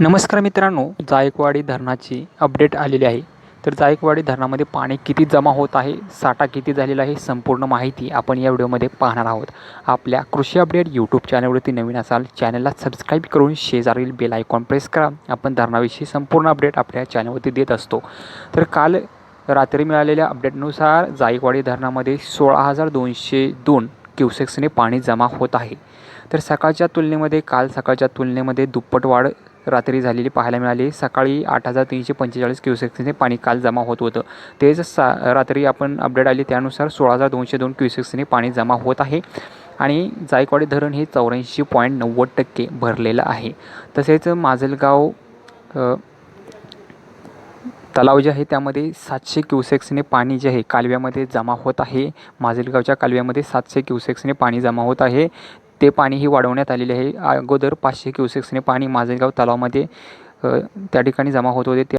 नमस्कार मित्रांनो जायकवाडी धरणाची अपडेट आलेली आहे. तर जायकवाडी धरणामध्ये पाणी किती जमा होत आहे साठा किती झालेला आहे संपूर्ण माहिती आपण या व्हिडिओमध्ये पाहणार आहोत. आपल्या कृषी अपडेट यूट्यूब चॅनलवरती नवीन असाल चॅनलला सबस्क्राईब करून शेजारील बेल आयकॉन प्रेस करा. आपण धरणाविषयी संपूर्ण अपडेट आपल्या चॅनलवरती देत असतो. तर काल रात्री मिळालेल्या अपडेटनुसार जायकवाडी धरणामध्ये सोळा हजार दोनशे दोन क्युसेक्सने पाणी जमा होत आहे. तर सकाळच्या तुलनेमध्ये काल सकाळच्या तुलनेमध्ये दुप्पट वाढ रात्री झालेली पाहायला मिळाली. सकाळी आठ हजार तीनशे पंचेचाळीस क्युसेक्सने पाणी काल जमा होत होतं. तेच सा रात्री आपण अपडेट आली त्यानुसार सोळा हजार दोनशे दोन क्युसेक्सने पाणी जमा होत आहे आणि जायकवाडी धरण हे चौऱ्याऐंशी पॉईंट नव्वद टक्के भरलेलं आहे. तसेच माजलगाव तलाव जे आहे त्यामध्ये सातशे क्युसेक्सने पाणी जे आहे कालव्यामध्ये जमा होत आहे. माजलगावच्या कालव्यामध्ये सातशे क्युसेक्सने पाणी जमा होत आहे. ते पाणीही वाढवण्यात आलेले आहे. अगोदर पाचशे क्युसेक्सने पाणी माजलगाव तलावामध्ये त्या ठिकाणी जमा होत होते. ते